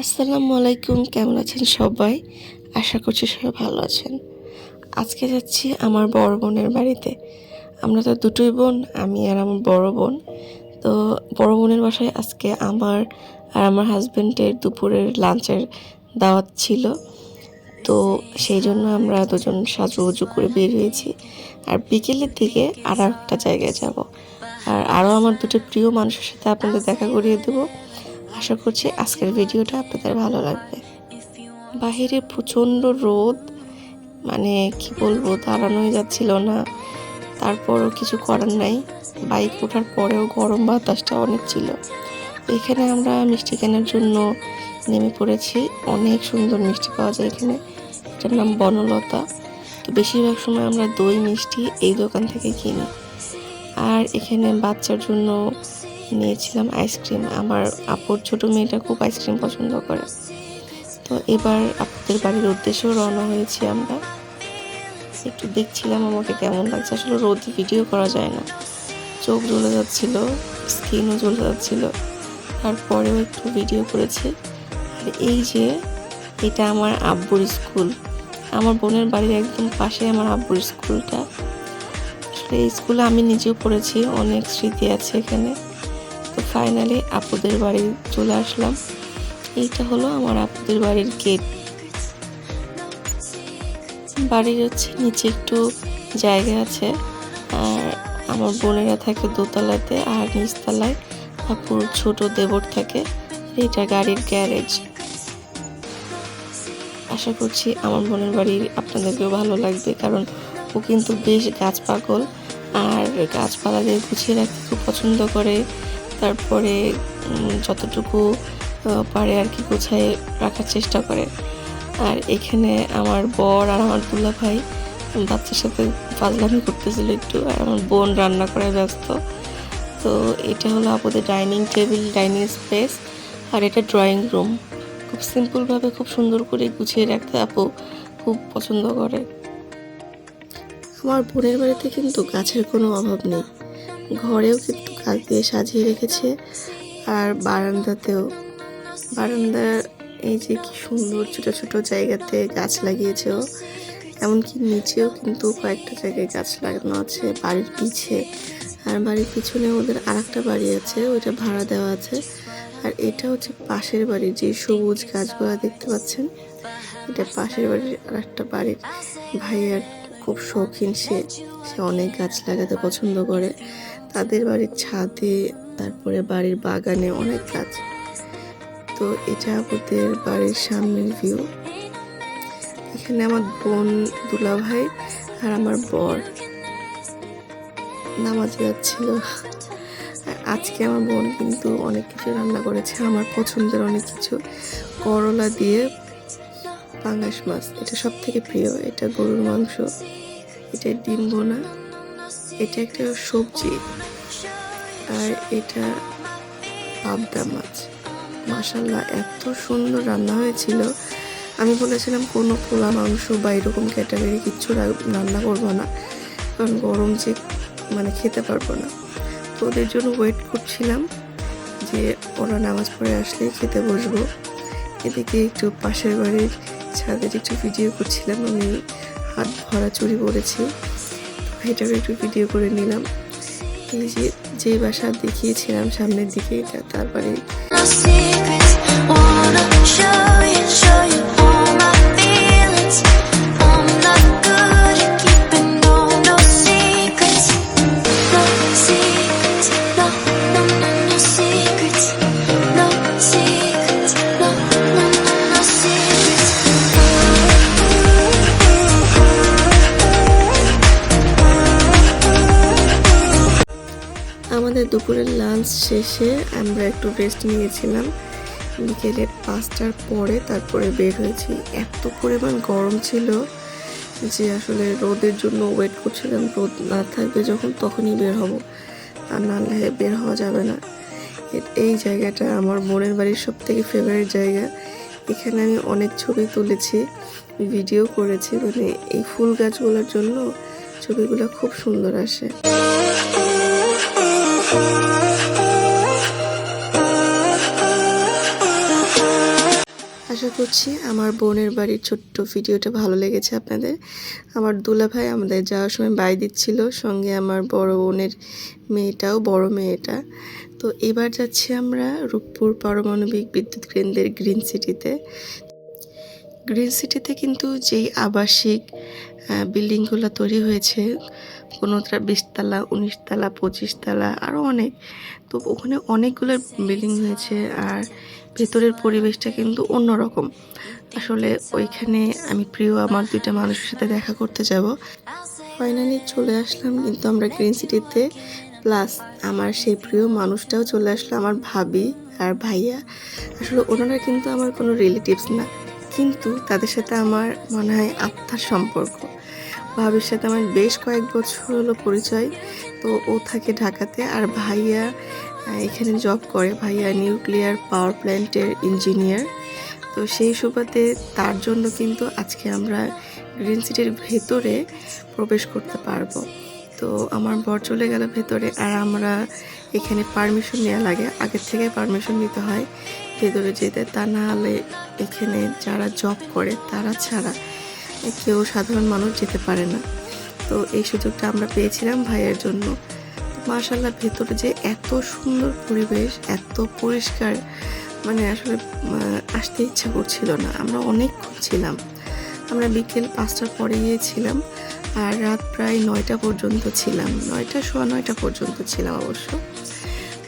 আসসালামু আলাইকুম, কেমন আছেন সবাই? আশা করছি সবাই ভালো আছেন। আজকে যাচ্ছি আমার বড় বোনের বাড়িতে। আমরা তো দুটোই বোন, আমি আর আমার বড় বোন। তো বড় বোনের বাসায় আজকে আমার আর আমার হাজব্যান্ডের দুপুরের লাঞ্চের দাওয়াত ছিল। তো সেই জন্য আমরা দুজন সাজু উজু করে বের হয়েছি। আর বিকেলের দিকে আর একটা জায়গায় যাব। আর আরও আমার দুটো প্রিয় মানুষের সাথে আপনাদের দেখা করিয়ে দেবো। আশা করছি আজকের ভিডিওটা আপনাদের ভালো লাগবে। বাহিরে প্রচণ্ড রোদ মানে কি বলব দাঁড়ানোই যাচ্ছিল না। তারপরও কিছু করার নাই। বাইক ওঠার পরেও গরম বাতাসটা অনেক ছিল। এখানে আমরা মিষ্টি কেনার জন্য নেমে পড়েছি। অনেক সুন্দর মিষ্টি পাওয়া যায় এখানে। এটার নাম বনলতা। তো বেশিরভাগ সময় আমরা দই মিষ্টি এই দোকান থেকে কিনি। আর এখানে বাচ্চার জন্য নিয়েছিলাম আইসক্রিম। আমার আপুর ছোট মেয়েটা খুব আইসক্রিম পছন্দ করে। তো এবার আপুদের বাড়ির উদ্দেশ্যেও রওনা হয়েছি আমরা। একটু দেখছিলাম আমাকে কেমন লাগছে। আসলে রোদে ভিডিও করা যায় না। চোখ জ্বলে যাচ্ছিল স্কিনও জ্বলে যাচ্ছিল। তারপরেও একটু ভিডিও করেছি। আর এই যে, এটা আমার আব্বুর স্কুল আমার বোনের বাড়ির একদম পাশে আমার আব্বুর স্কুলটা আসলে এই স্কুলে আমি নিজেও পড়েছি, অনেক স্মৃতি আছে এখানে। ফাইনালি আপুদের বাড়ি চলে আসলাম। এইটা হলো আমার আপুদের বাড়ির গেট বাড়ির হচ্ছে নিচে একটু জায়গা আছে, আর আমার বোনেরা থাকে দোতলাতে আর নিচতলায় আপুর ছোট দেবর থাকে এটা গাড়ির গ্যারেজ আশা করছি আমার বোনের বাড়ি আপনাদেরকেও ভালো লাগবে, কারণ ও কিন্তু বেশ গাছ পাগল, আর গাছপালাদের গুছিয়ে রাখতে খুব পছন্দ করে। তারপরে যতটুকু পারে আর কি গোছায় রাখার চেষ্টা করে। আর এখানে আমার বর আর আমার দুলা ভাই বাচ্চার সাথে ফাজলামি করতেছিল একটু, আর আমার বোন রান্না করায় ব্যস্ত। তো এটা হলো আপনাদের ডাইনিং টেবিল, ডাইনিং স্পেস, আর এটা ড্রয়িং রুম। খুব সিম্পলভাবে খুব সুন্দর করে গুছিয়ে রাখতে আপু খুব পছন্দ করে। আমার বোনের বাড়িতে কিন্তু গাছের কোনো অভাব নেই। ঘরেও কিন্তু গাছ দিয়ে সাজিয়ে রেখেছে। আর বারান্দাতেও। বারান্দার এই যে কি সুন্দর ছোট ছোট জায়গাতে গাছ লাগিয়েছে ও এমনকি নিচেও কিন্তু কয়েকটা জায়গায় গাছ লাগানো আছে, বাড়ির পিছে। আর বাড়ির পিছনে ওদের আর একটা বাড়ি আছে, ওইটা ভাড়া দেওয়া আছে। আর এটা হচ্ছে পাশের বাড়ির যে সবুজ গাছগুলো দেখতে পাচ্ছেন? এটা পাশের বাড়ির আর একটা বাড়ির ভাইয়ার খুব শৌখিন সে। সে অনেক গাছ লাগাতে পছন্দ করে। তাদের বাড়ির ছাদে, তারপরে বাড়ির বাগানে অনেক গাছ। তো এটা ওদের বাড়ির সামনের ভিউ এখানে আমার বোন দুলা ভাই আর আমার বর। নামাজ যাচ্ছিল। আর আজকে আমার বোন কিন্তু অনেক কিছু রান্না করেছে। আমার পছন্দের অনেক কিছু। করলা দিয়ে পাঙ্গাস মাছ। এটা সব থেকে প্রিয়। এটা গরুর মাংস। এটা ডিম বোনা এটা একটা সবজি। আর এটা পাবদা মাছ। মাসাল্লাহ এত সুন্দর রান্না হয়েছিল। আমি বলেছিলাম, কোনো পোলা মাংস বা এরকম ক্যাটাগরি কিচ্ছু রান্না করব না। কারণ গরম যে মানে খেতে পারব না। তো ওদের জন্য ওয়েট করছিলাম যে ওরা নামাজ পড়ে আসলেই খেতে বসবো। এদিকে একটু পাশের বাড়ির ছাদের একটু ভিডিও করছিলাম। আমি হাত ভরা চুরি তো এটারও একটু ভিডিও করে নিলাম। এই যে যে বাসা দেখিয়েছিলাম সামনের দিকে এটা তারপরে শেষে আমরা একটু রেস্ট নিয়েছিলাম। বিকেলে পাঁচটার পরে তারপরে বের হয়েছি। এত পরিমাণ গরম ছিল যে আসলে রোদের জন্য ওয়েট করছিলাম। রোদ না থাকবে যখন তখনই বের হব। আর নাহলে বের হওয়া যাবে না। এই জায়গাটা আমার বোনের বাড়ির সব থেকে ফেভারিট জায়গা। এখানে আমি অনেক ছবি তুলেছি ভিডিও করেছি। মানে এই ফুল গাছগুলোর জন্য ছবিগুলো খুব সুন্দর আসে। আশা করছি আমার বোনের বাড়ির ছোট্ট ভিডিওটা ভালো লেগেছে আপনাদের। আমার দুলা ভাই আমাদের যাওয়ার সময় বাই দিচ্ছিল, সঙ্গে আমার বড় বোনের মেয়েটাও, বড় মেয়েটা। তো এবার যাচ্ছি আমরা রূপপুর পারমাণবিক বিদ্যুৎ কেন্দ্রের গ্রিন সিটিতে। গ্রিন সিটিতে কিন্তু যেই আবাসিক বিল্ডিংগুলো তৈরি হয়েছে কোনোটা বিশতলা, উনিশতলা, পঁচিশতলা আরও অনেক, তো ওখানে অনেকগুলো বিল্ডিং হয়েছে আর ভেতরের পরিবেশটা কিন্তু অন্যরকম। আসলে ওইখানে আমি প্রিয় আমার দুইটা মানুষের সাথে দেখা করতে যাব। ফাইনালি চলে আসলাম কিন্তু আমরা গ্রিন সিটিতে প্লাস আমার সেই প্রিয় মানুষটাও চলে আসলো, আমার ভাবি আর ভাইয়া। আসলে ওনারা কিন্তু আমার কোনো রিলেটিভস না। কিন্তু তাদের সাথে আমার মনে হয় আত্মার সম্পর্ক। ভাবির সাথে আমার বেশ কয়েক বছর হলো পরিচয়। তো ও থাকে ঢাকাতে আর ভাইয়া এখানে জব করে। ভাইয়া নিউক্লিয়ার পাওয়ার প্ল্যান্টের ইঞ্জিনিয়ার তো সেই সুবাদে তার জন্য কিন্তু আজকে আমরা গ্রিন সিটির ভেতরে প্রবেশ করতে পারব। তো আমার বর চলে গেল ভেতরে আর আমরা এখানে পারমিশন নেওয়া লাগে। আগের থেকে পারমিশন নিতে হয়। ভেতরে যেতে তা না হলে এখানে যারা জব করে তারা ছাড়া কেউ সাধারণ মানুষ যেতে পারে না। তো এই সুযোগটা আমরা পেয়েছিলাম ভাইয়ের জন্য। মার্শাল্লাহ ভেতরে যে এত সুন্দর পরিবেশ, এত পরিষ্কার মানে আসলে আসতে ইচ্ছা করছিল না। আমরা অনেকক্ষণ ছিলাম। আমরা বিকেল পাঁচটার পরে গিয়েছিলাম আর রাত প্রায় নয়টা পর্যন্ত ছিলাম। নয়টা, সোয়া নয়টা পর্যন্ত ছিলাম অবশ্য।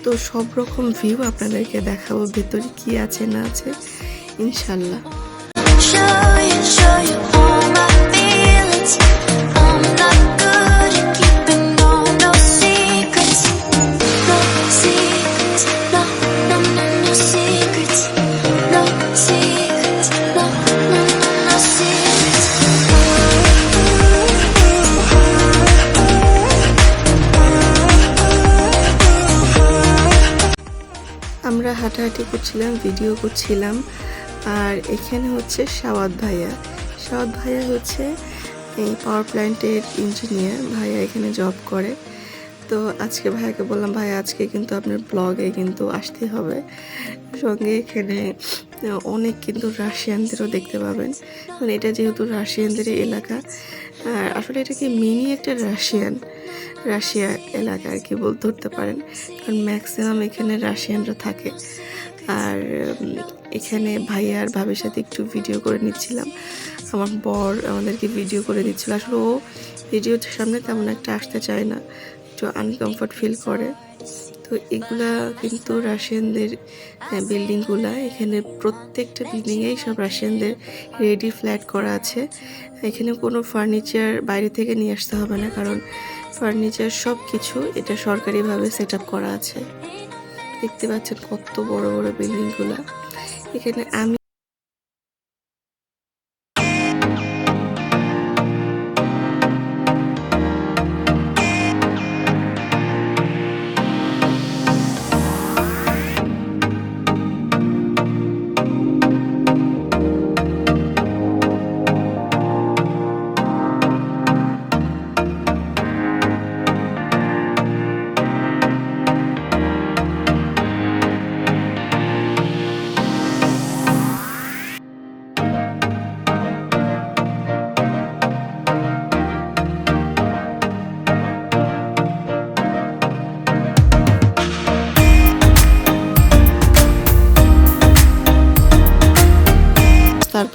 তো সব রকম ভিউ আপনাদেরকে দেখাবো ভেতরে কি আছে না আছে ইনশাল্লাহ। হাঁটাহাঁটি করছিলাম ভিডিও করছিলাম। আর এখানে হচ্ছে সাওয়াদ ভাইয়া। সাওয়াদ ভাইয়া হচ্ছে এই পাওয়ার প্ল্যান্টের ইঞ্জিনিয়ার ভাইয়া এখানে জব করে। তো আজকে ভাইয়াকে বললাম ভাই আজকে কিন্তু আপনার ব্লগে কিন্তু আসতে হবে। সঙ্গে এখানে অনেক কিন্তু রাশিয়ানদেরও দেখতে পাবেন। কারণ এটা যেহেতু রাশিয়ানদের এলাকা, আর আসলে এটা কি মিনি একটা রাশিয়ান? রাশিয়া এলাকা আর কি বল ধরতে পারেন। কারণ ম্যাক্সিমাম এখানে রাশিয়ানরা থাকে। আর এখানে ভাইয়া আর ভাবির সাথে একটু ভিডিও করে নিচ্ছিলাম। আমার বর আমাদেরকে ভিডিও করে দিচ্ছিল। আসলে ও ভিডিওর সামনে তেমন একটা আসতে চায় না। একটু আনকমফর্ট ফিল করে। তো এগুলা কিন্তু রাশিয়ানদের বিল্ডিংগুলা এখানে প্রত্যেকটা বিল্ডিংয়েই সব রাশিয়ানদের রেডি ফ্ল্যাট করা আছে। এখানে কোনো ফার্নিচার বাইরে থেকে নিয়ে আসতে হবে না। কারণ ফার্নিচার সব কিছু এটা সরকারিভাবে সেট করা আছে। দেখতে পাচ্ছেন কত বড় বড় বিল্ডিংগুলো এখানে আমি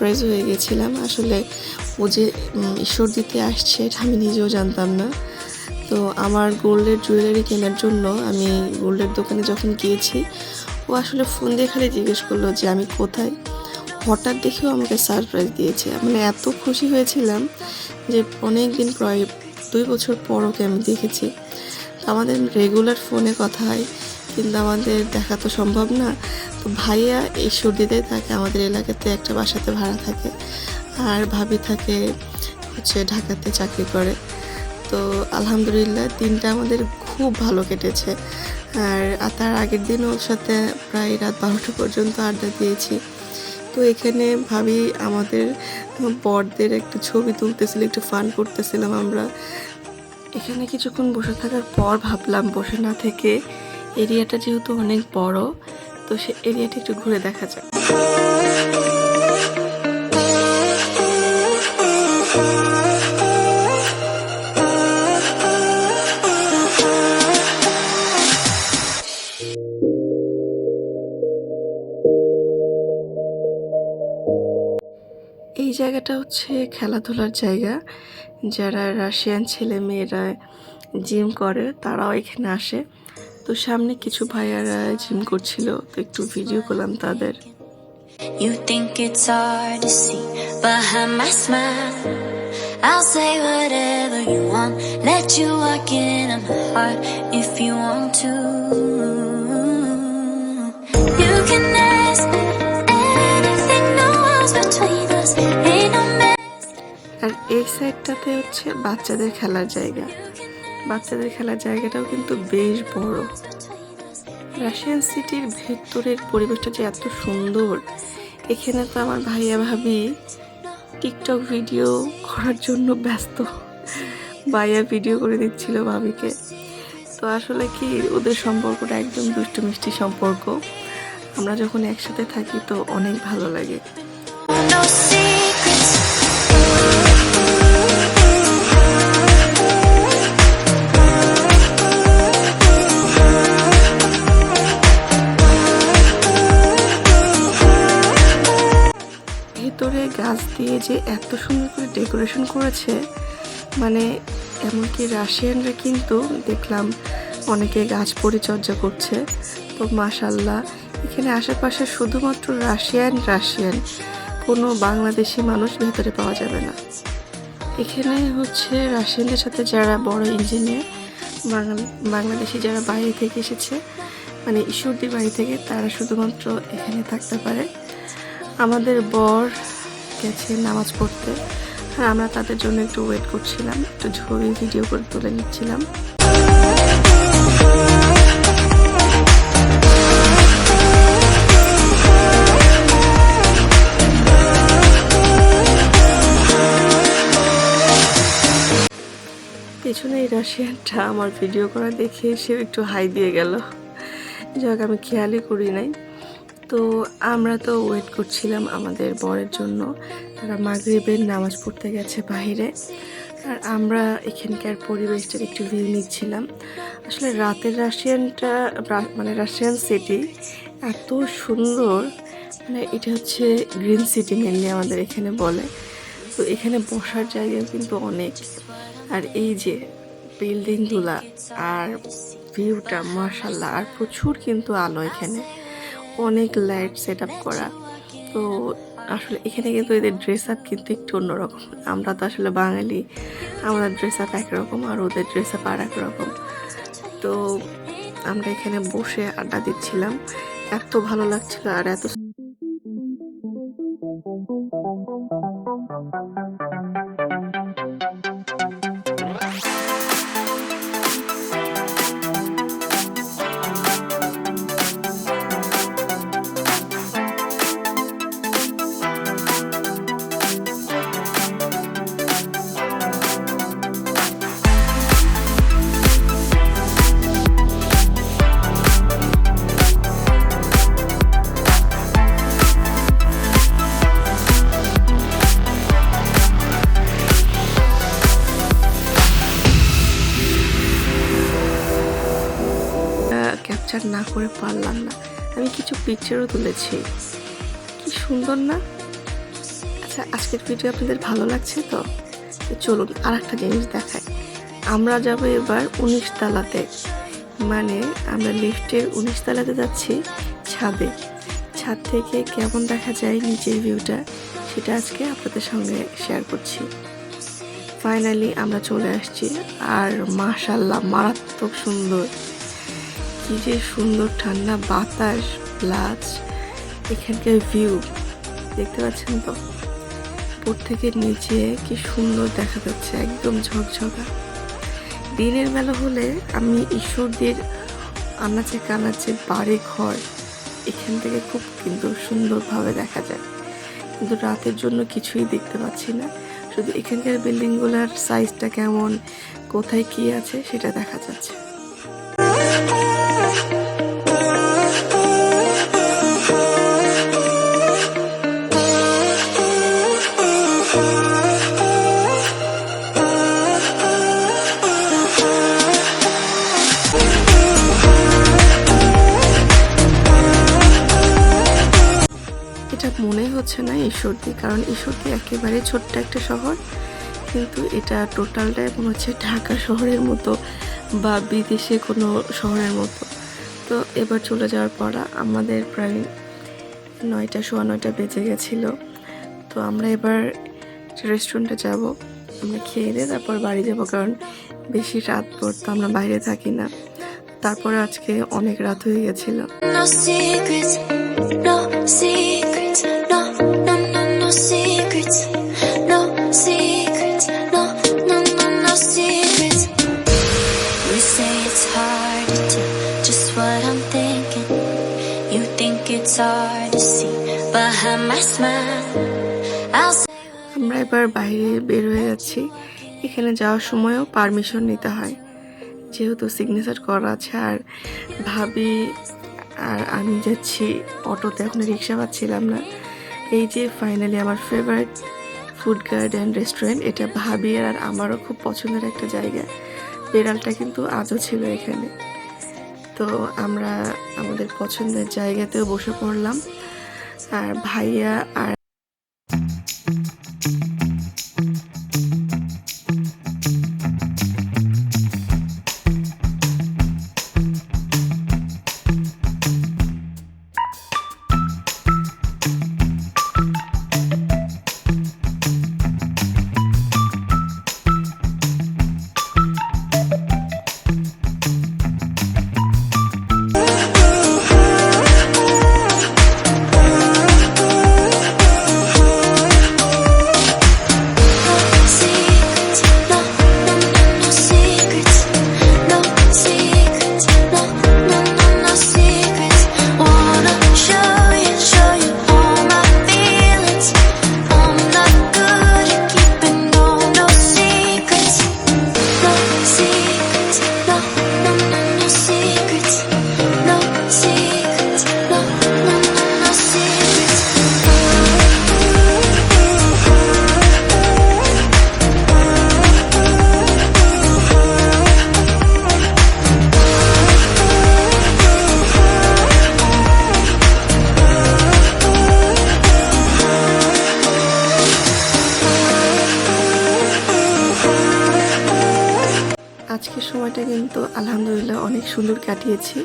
সারপ্রাইজ হয়ে গেছিলাম। আসলে ও যে ঈশ্বর দিতে আসছে এটা আমি নিজেও জানতাম না। তো আমার গোল্ডের জুয়েলারি কেনার জন্য আমি গোল্ডের দোকানে যখন গিয়েছি, ও আসলে ফোন দিয়ে খালি জিজ্ঞেস করল যে, আমি কোথায়? হঠাৎ দেখেও আমাকে সারপ্রাইজ দিয়েছে। মানে এত খুশি হয়েছিলাম যে অনেক দিন প্রায় দুই বছর পর ওকে আমি দেখেছি। আমাদের রেগুলার ফোনে কথা হয় কিন্তু আমাদের দেখা তো সম্ভব না। তো ভাইয়া এই সর্দিতে থাকে, আমাদের এলাকাতে একটা বাসাতে ভাড়া থাকে আর ভাবি থাকে হচ্ছে ঢাকাতে চাকরি করে। তো আলহামদুলিল্লাহ দিনটা আমাদের খুব ভালো কেটেছে। আর তার আগের দিন ওর সাথে প্রায় রাত বারোটা পর্যন্ত আড্ডা দিয়েছি। তো এখানে ভাবি আমাদের বরদের একটা ছবি তুলতেছিল, একটু ফান করতেছিলাম আমরা। এখানে কিছুক্ষণ বসে থাকার পর ভাবলাম বসে না থেকে এরিয়াটা যেহেতু অনেক বড়, তো সে এরিয়াটি একটু ঘুরে দেখা যাক। এই জায়গাটা হচ্ছে খেলাধুলার জায়গা। যারা রাশিয়ান ছেলে মেয়েরা জিম করে, তারাও এখানে আসে। তো সামনে কিছু ভাইয়ারা জিম করছিল তো একটু ভিডিও করলাম তাদের You think it's hard to see behind my smile. I'll say whatever you want, let you walk into my heart if you want to. You can ask me anything, no walls between us, ain't no আর এই সাইডটাতে হচ্ছে বাচ্চাদের খেলার জায়গা বাচ্চাদের খেলার জায়গাটাও কিন্তু বেশ বড়। রাশিয়ান সিটির ভেতরের পরিবেশটা যে এত সুন্দর, এখানে তো আমার ভাইয়া ভাবি টিকটক ভিডিও করার জন্য ব্যস্ত। ভাইয়া ভিডিও করে দিচ্ছিল ভাবিকে। তো আসলে কি, ওদের সম্পর্কটা একদম দুষ্টু মিষ্টি সম্পর্ক। আমরা যখন একসাথে থাকি তো অনেক ভালো লাগে। গাছ দিয়ে যে এত সুন্দর করে ডেকোরেশন করেছে মানে এমনকি রাশিয়ানরা কিন্তু দেখলাম অনেকে গাছ পরিচর্যা করছে। তো মাশাল্লাহ এখানে আশেপাশে শুধুমাত্র রাশিয়ান রাশিয়ান, কোনো বাংলাদেশি মানুষ ভেতরে পাওয়া যাবে না। এখানে হচ্ছে রাশিয়ানদের সাথে যারা বড় ইঞ্জিনিয়ার বাংলাদেশি যারা বাইরে থেকে এসেছে মানে ঈশ্বরদীর বাড়ি থেকে, তারা শুধুমাত্র এখানে থাকতে পারে। আমাদের বর গেছে নামাজ পড়তে। আর আমরা তাদের জন্য একটু ওয়েট করছিলাম, একটু ছবি ভিডিও করে তুলে নিচ্ছিলাম। পেছনে এই রাশিয়ানটা আমার ভিডিও করা দেখে সে একটু হাই দিয়ে গেল। যাক, আমি খেয়ালই করি নাই। তো আমরা তো ওয়েট করছিলাম আমাদের বরের জন্য। তারা মাগরিবের নামাজ পড়তে গেছে বাইরে। আর আমরা এখানকার পরিবেশটার একটু ভিউ নিচ্ছিলাম। আসলে রাতের রাশিয়ানটা মানে রাশিয়ান সিটি এত সুন্দর। মানে এটা হচ্ছে গ্রিন সিটি মেনলি আমাদের এখানে বলে। তো এখানে বসার জায়গা কিন্তু অনেক। আর এই যে বিল্ডিংগুলা আর ভিউটা মার্শাল্লাহ আর প্রচুর কিন্তু আলো এখানে। অনেক লাইট সেট আপ করা। তো আসলে এখানে কিন্তু এদের ড্রেস আপ কিন্তু একটু অন্যরকম। আমরা তো আসলে বাঙালি, আমাদের ড্রেস আপ একরকম আর ওদের ড্রেস আপ আর একরকম তো আমরা এখানে বসে আড্ডা দিচ্ছিলাম। এত ভালো লাগছিল আর এত পিকচারও তুলেছি। কি সুন্দর না? আচ্ছা আজকের ভিডিও আপনাদের ভালো লাগছে তো? চলুন আর একটা জিনিস দেখাই। আমরা যাব এবার উনিশ তালাতে মানে আমরা লিফটের উনিশ তালাতে যাচ্ছি ছাদে। ছাদ থেকে কেমন দেখা যায় নিচের ভিউটা সেটা আজকে আপনাদের সঙ্গে শেয়ার করছি। ফাইনালি আমরা চলে আসছি। আর মাশাল্লাহ মারাত্মক সুন্দর। কি যে সুন্দর ঠান্ডা বাতাস। প্লাস এখানকার ভিউ দেখতে পাচ্ছেন তো? উপর থেকে নিচে কি সুন্দর দেখা যাচ্ছে, একদম ঝকঝকা। দিনের বেলা হলে আমি ঈশ্বরদের আনাচে কানাচে বাড়ি ঘর, এখান থেকে খুব কিন্তু সুন্দরভাবে দেখা যায়। কিন্তু রাতের জন্য কিছুই দেখতে পাচ্ছি না। শুধু এখানকার বিল্ডিংগুলোর সাইজটা কেমন, কোথায় কি আছে, সেটা দেখা যাচ্ছে। হচ্ছে না ঈশ্বরদী? কারণ ঈশ্বরদী একেবারে ছোট্ট একটা শহর, কিন্তু এটা টোটালটাই মনে হচ্ছে ঢাকা শহরের মতো বা বিদেশে কোনো শহরের মতো। তো এবার চলে যাওয়ার পর আমাদের প্রায় নয়টা, সোয়া নয়টা বেজে গেছিল। তো আমরা এবার রেস্টুরেন্টে যাব, আমরা খেয়ে দিয়ে তারপর বাড়ি যাব, কারণ বেশি রাত পর তো আমরা বাইরে থাকি না। তারপরে আজকে অনেক রাত হয়ে গেছিল। আমরা এবার বাইরে বের হয়ে যাচ্ছি। এখানে যাওয়ার সময়ও পারমিশন নিতে হয়। যেহেতু সিগনেচার করা আছে আর ভাবি আর আমি যাচ্ছি অটোতে, এখন রিক্সা পাচ্ছিলাম না। এই যে ফাইনালি আমার ফেভারিট ফুড গার্ডেন রেস্টুরেন্ট এটা ভাবি আর আমারও খুব পছন্দের একটা জায়গা। বেড়ালটা কিন্তু আজও ছিল এখানে। তো আমরা আমাদের পছন্দের জায়গাতেও বসে পড়লাম। আর ভাইয়া আর সময়টা কিন্তু আলহামদুলিল্লাহ অনেক সুন্দর কাটিয়েছি।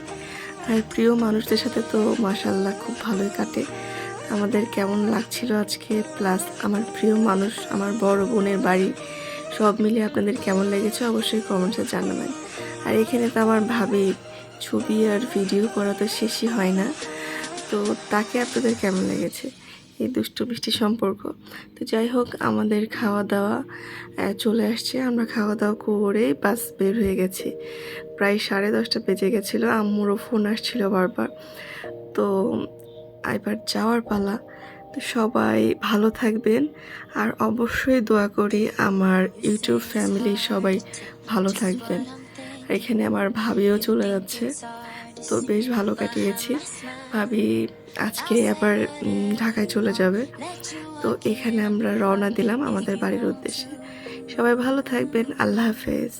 আর প্রিয় মানুষদের সাথে তো মাসাল্লাহ খুব ভালোই কাটে। আমাদের কেমন লাগছিল আজকে? প্লাস আমার প্রিয় মানুষ, আমার বড় বোনের বাড়ি, সব মিলিয়ে আপনাদের কেমন লেগেছে অবশ্যই কমেন্টসে জানাবেন। আর এখানে তো আমার ভাবি, ছবি আর ভিডিও করা তো শেষই হয় না। তো তাকে আপনাদের কেমন লেগেছে? এই দুষ্টু মিষ্টি সম্পর্ক। তো যাই হোক, আমাদের খাওয়া দাওয়া চলে আসছে। আমরা খাওয়া দাওয়া করে বাস বের হয়ে গেছি। প্রায় সাড়ে দশটা বেজে গেছিল। আম্মুরও ফোন আসছিল বারবার। তো এবার যাওয়ার পালা। তো সবাই ভালো থাকবেন। আর অবশ্যই দোয়া করি আমার ইউটিউব ফ্যামিলি সবাই ভালো থাকবেন। এখানে আমার ভাবিও চলে যাচ্ছে। তো বেশ ভালো কাটিয়েছি। ভাবি আজকে আবার ঢাকায় চলে যাবে। তো এখানে আমরা রওনা দিলাম আমাদের বাড়ির উদ্দেশ্যে। সবাই ভালো থাকবেন। আল্লাহ হাফেজ।